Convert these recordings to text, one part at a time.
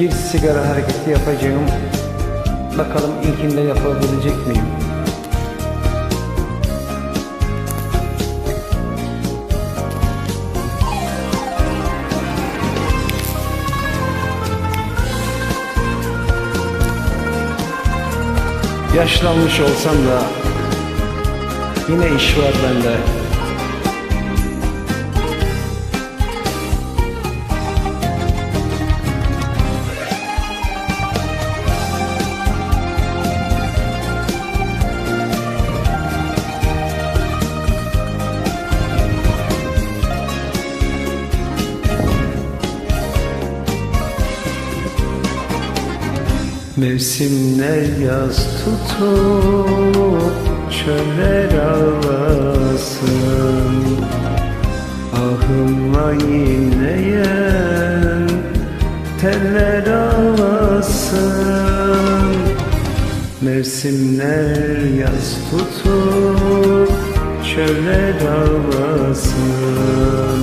bir sigara hareketi yapacağım. Bakalım ilkinde yapabilecek miyim? Yaşlanmış olsam da yine iş var bende. Mevsimler yaz tutup çöller ağlasın Ahımla inleyen teller ağlasın Mevsimler yaz tutup çöller ağlasın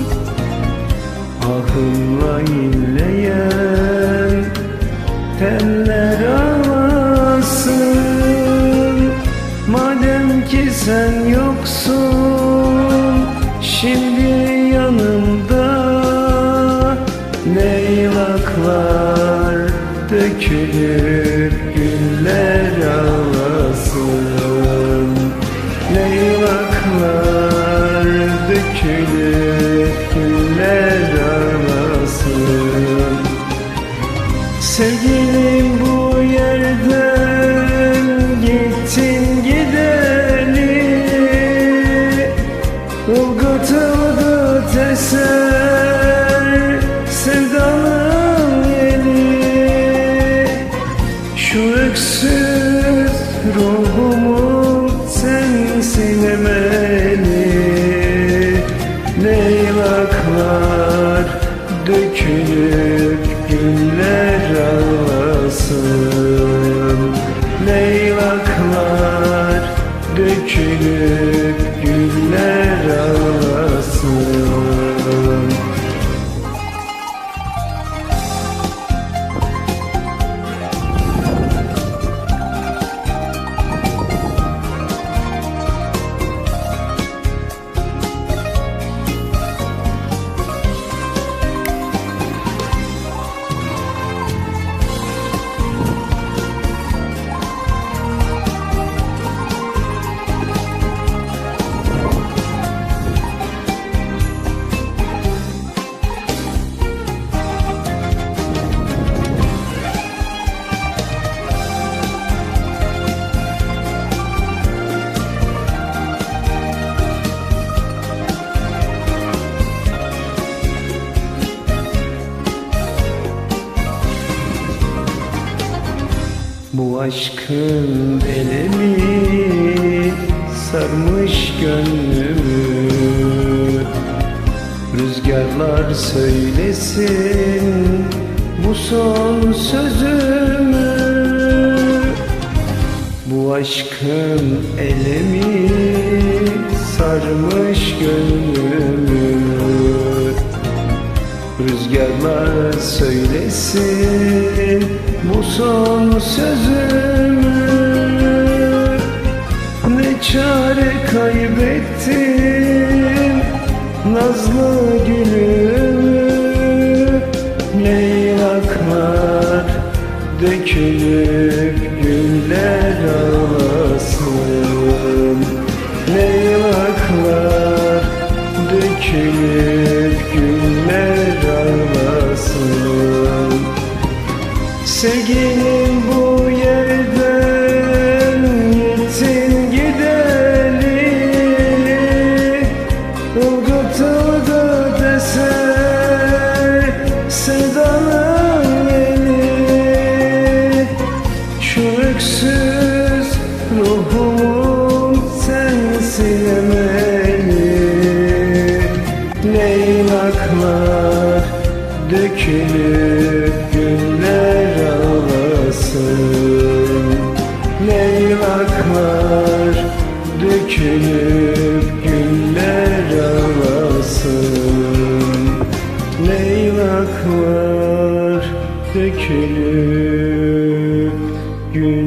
Ahımla inleyen teller sen yoksun Şimdi yanımda. Leylaklar dökülür Güller ağlasın. Leylaklar dökülür Güller dökülüp güller ağlasın Bu aşkın elemi sarmış gönlümü. Rüzgarlar söylesin bu son sözümü. Bu aşkın elemi sarmış gönlümü. Rüzgarlar söylesin son sözümü? Ne çare kaybettim nazlı gülümü? Leylaklar dökülüp güller ağlasın Leylaklar dökülüp dökülüp güller ağlasın. Leylaklar dökülüp güller ağlasın. Leylaklar Güller ağlar